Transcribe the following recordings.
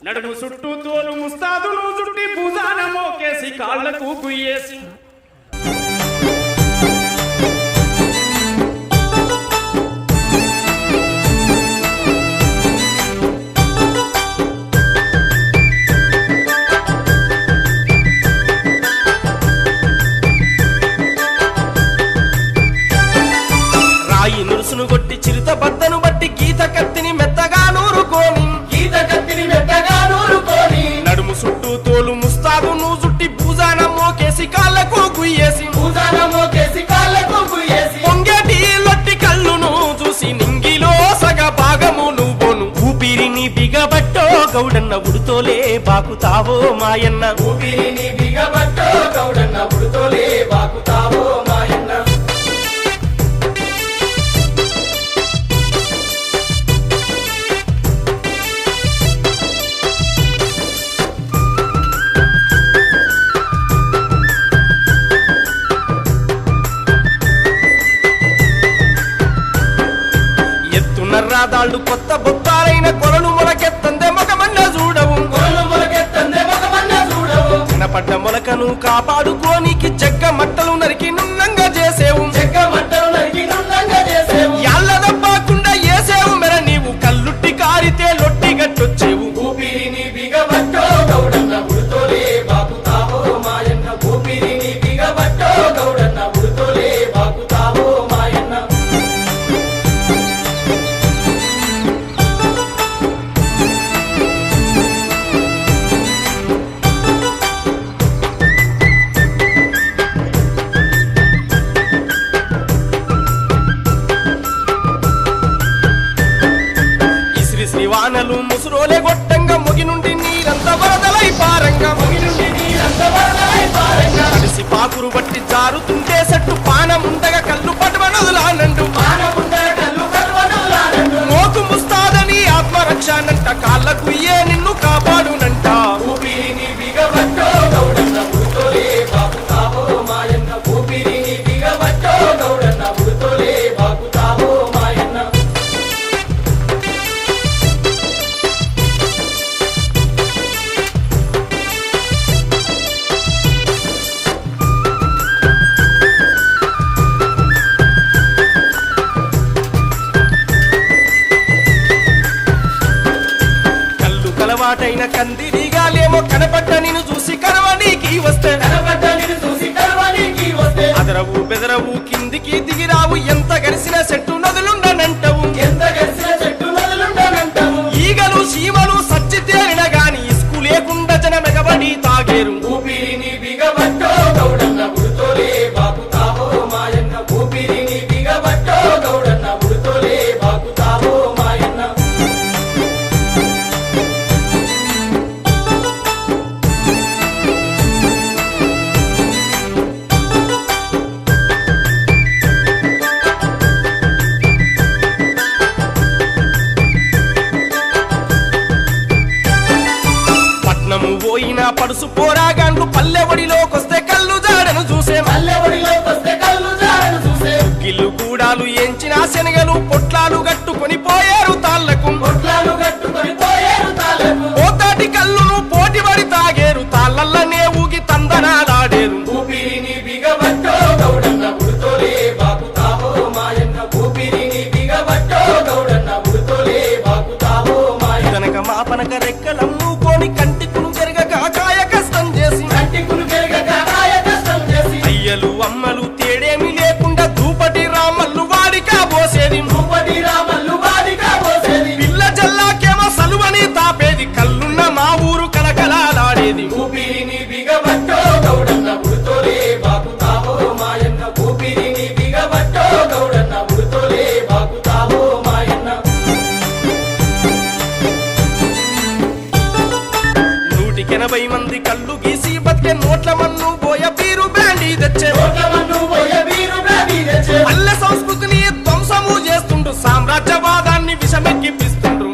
నడుము చుట్టూ తోలు ముస్తాదులు చుట్టి భుజాన మోకేసి కాళ్ళకు గుయ్యేసి గౌడన్న ఉడుతోలే బాకుతావో మాయన్న. ఊపిరిని బిగబట్టో గౌడన్న ఉడుతోలే బాకుతావో మాయన్న. ఎత్తున్న రాదాళ్ళు కొత్త బొత్తాలైన పడ్డ మొలకను కాపాడుకోనికి చెక్క మట్టలు నరికి శ్రీవానలు ముసురోలే గొట్టంగా మొగి నుండి నీరంత వరదలై పారంగా. ముగి నుండి నీరంత వరదలై పారంగా. కలిసి పాకురు బట్టి జారుతుంటే సట్టు పటవనదులానండు మానవుండ కళ్ళు కల్వనులానండు మోకు ముస్తాదని ఆత్మరక్షానంట కాళ్ళకు ఏ నిన్ను కళ్ళు కలవాటైన కందిరిగాలేమో కనపడ్డ నిన్ను చూసి కరవనీకి వస్తే. కనబడ్డ నిన్ను చూసి కలవనికి వస్తే. అదరవు బెదరవు కిందికి దిగిరావు ఎంత గరిసిన చెట్టు నదులుండనంటవు పల్లెవడిలోకొస్తే కళ్ళు జాడను చూసే. గిల్లు గూడాలు ఎంచిన శనగలు పొట్లాలు గట్టుకొని పోయారు తాళ్ళకు. పోతాటి కళ్ళును పోటీపడి బతికే నోట్ల మన్ను పోయ తెచ్చే. వీరు బ్రాండీ తెచ్చే. పల్లె సంస్కృతిని ధ్వంసము చేస్తుండ్రు సామ్రాజ్యవాదాన్ని విషమెక్కిపిస్తుండ్రు.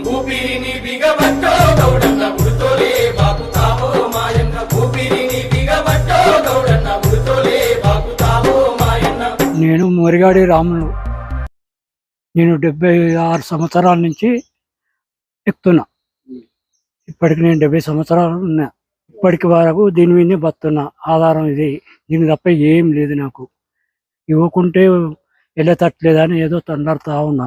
నేను మోరిగాడి రాములు నేను డెబ్బై ఆరు సంవత్సరాల నుంచి ఎక్కుతున్నా. ఇప్పటికి నేను డెబ్బై సంవత్సరాలు ఉన్నా. ఇప్పటికి వరకు దీని మీదనే బతున్నా ఆధారం ఇది. దీని తప్ప ఏం లేదు నాకు. ఇవ్వకుంటే వెళ్ళేటట్లేదని ఏదో తండాడుతా ఉన్నా.